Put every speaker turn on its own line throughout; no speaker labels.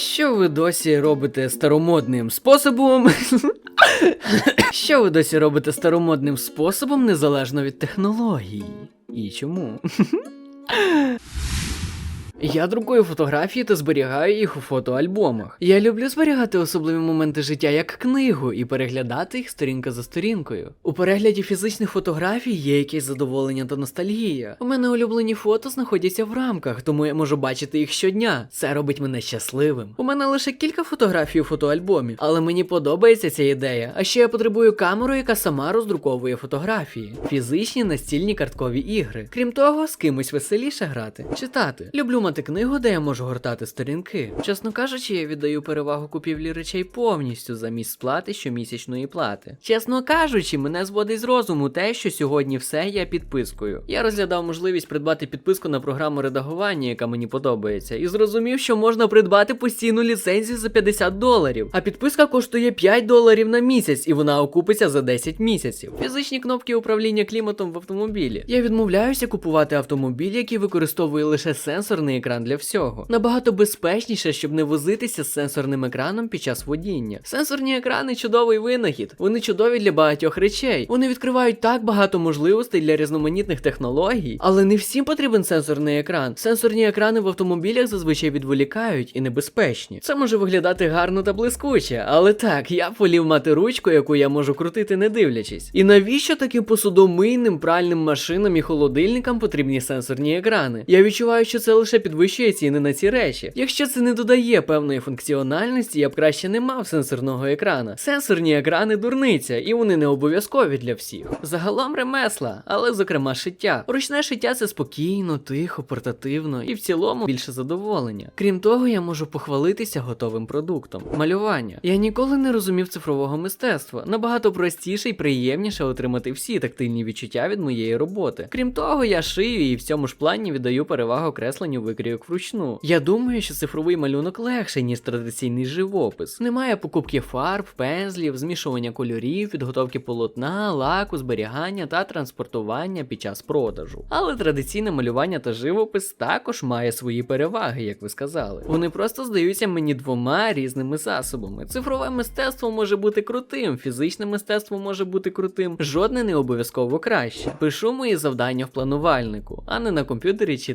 Що ви досі робите старомодним способом? Що ви досі робите старомодним способом незалежно від технологій? І чому? Я друкую фотографії та зберігаю їх у фотоальбомах. Я люблю зберігати особливі моменти життя як книгу і переглядати їх сторінка за сторінкою. У перегляді фізичних фотографій є якесь задоволення та ностальгія. У мене улюблені фото знаходяться в рамках, тому я можу бачити їх щодня. Це робить мене щасливим. У мене лише кілька фотографій у фотоальбомі, але мені подобається ця ідея. А ще я потребую камеру, яка сама роздруковує фотографії, фізичні настільні карткові ігри. Крім того, з кимось веселіше грати, читати. Люблю мати книгу, де я можу гортати сторінки. Чесно кажучи, я віддаю перевагу купівлі речей повністю замість сплати щомісячної плати. Чесно кажучи, мене зводить з розуму те, що сьогодні все є підпискою. Я розглядав можливість придбати підписку на програму редагування, яка мені подобається, і зрозумів, що можна придбати постійну ліцензію за 50 доларів. А підписка коштує 5 доларів на місяць, і вона окупиться за 10 місяців. Фізичні кнопки управління кліматом в автомобілі. Я відмовляюся купувати автомобіль, який використовує лише сенсорний екран для всього. Набагато безпечніше, щоб не возитися з сенсорним екраном під час водіння. Сенсорні екрани чудовий винахід. Вони чудові для багатьох речей. Вони відкривають так багато можливостей для різноманітних технологій, але не всім потрібен сенсорний екран. Сенсорні екрани в автомобілях зазвичай відволікають і небезпечні. Це може виглядати гарно та блискуче, але так, я волів мати ручку, яку я можу крутити, не дивлячись. І навіщо таким посудомийним пральним машинам і холодильникам потрібні сенсорні екрани? Я відчуваю, що це лише підвищує ціни на ці речі. Якщо це не додає певної функціональності, я б краще не мав сенсорного екрана. Сенсорні екрани дурниця, і вони не обов'язкові для всіх. Загалом ремесла, але зокрема шиття. Ручне шиття це спокійно, тихо, портативно і в цілому більше задоволення. Крім того, я можу похвалитися готовим продуктом. Малювання. Я ніколи не розумів цифрового мистецтва. Набагато простіше і приємніше отримати всі тактильні відчуття від моєї роботи. Крім того, я шию і в цьому ж плані віддаю перевагу кресленню викрійок вручну. Я думаю, що цифровий малюнок легший, ніж традиційний живопис. Немає покупки фарб, пензлів, змішування кольорів, підготовки полотна, лаку, зберігання та транспортування під час продажу. Але традиційне малювання та живопис також має свої переваги, як ви сказали. Вони просто здаються мені двома різними засобами. Цифрове мистецтво може бути крутим, фізичне мистецтво може бути крутим, жодне не обов'язково краще. Пишу мої завдання в планувальнику, а не на комп'ютері чи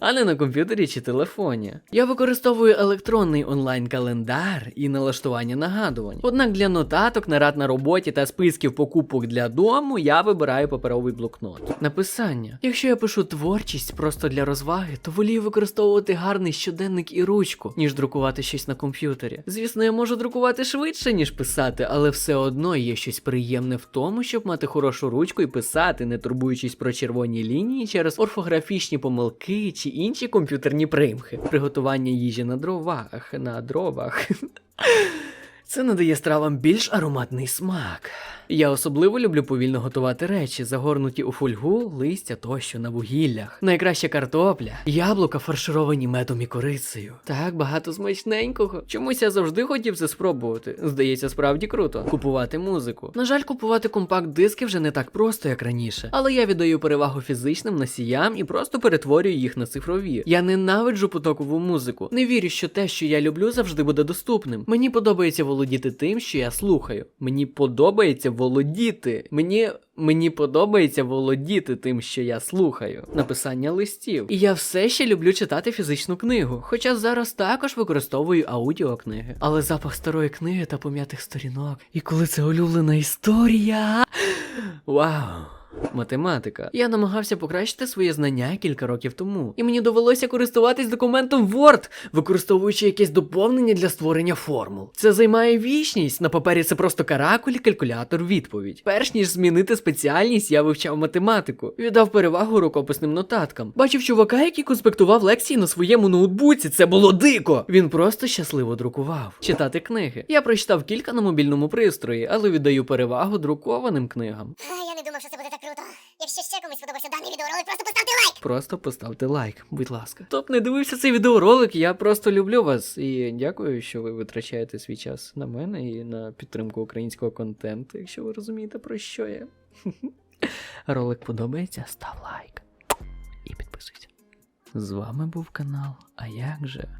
а не на комп'ютері чи телефоні. Я використовую електронний онлайн-календар і налаштування нагадувань. Однак для нотаток, нарад на роботі та списків покупок для дому я вибираю паперовий блокнот. Написання. Якщо я пишу творчість просто для розваги, то волію використовувати гарний щоденник і ручку, ніж друкувати щось на комп'ютері. Звісно, я можу друкувати швидше, ніж писати, але все одно є щось приємне в тому, щоб мати хорошу ручку і писати, не турбуючись про червоні лінії через орфографічні помилки чи інші комп'ютерні примхи. Приготування їжі на дровах, на дровах. Це надає стравам більш ароматний смак. Я особливо люблю повільно готувати речі, загорнуті у фольгу, листя тощо на вугіллях. Найкраща картопля, яблука фаршировані медом і корицею. Так багато смачненького. Чомусь я завжди хотів це спробувати. Здається, справді круто. Купувати музику. На жаль, купувати компакт-диски вже не так просто, як раніше. Але я віддаю перевагу фізичним носіям і просто перетворюю їх на цифрові. Я ненавиджу потокову музику. Не вірю, що те, що я люблю, завжди буде доступним. Мені подобається володіти тим, що я слухаю. Мені подобається володіти. Мені. Мені подобається володіти тим, що я слухаю, написання листів. І я все ще люблю читати фізичну книгу, хоча зараз також використовую аудіокниги. Але запах старої книги та пом'ятих сторінок. І коли це улюблена історія. Вау! Математика. Я намагався покращити свої знання кілька років тому, і мені довелося користуватись документом Word, використовуючи якесь доповнення для створення формул. Це займає вічність. На папері це просто каракуль, калькулятор, відповідь. Перш ніж змінити спеціальність, я вивчав математику, віддав перевагу рукописним нотаткам. Бачив чувака, який конспектував лекції на своєму ноутбуці. Це було дико. Він просто щасливо друкував. Читати книги. Я прочитав кілька на мобільному пристрої, але віддаю перевагу друкованим книгам.
Думав, що це буде так круто. Якщо ще комусь сподобався даний відеоролик, просто поставте лайк!
Просто поставте лайк, будь ласка. Топ не дивився цей відеоролик, я просто люблю вас і дякую, що ви витрачаєте свій час на мене і на підтримку українського контенту, якщо ви розумієте про що я. Ролик подобається, став лайк і підписуйся. З вами був канал А як же?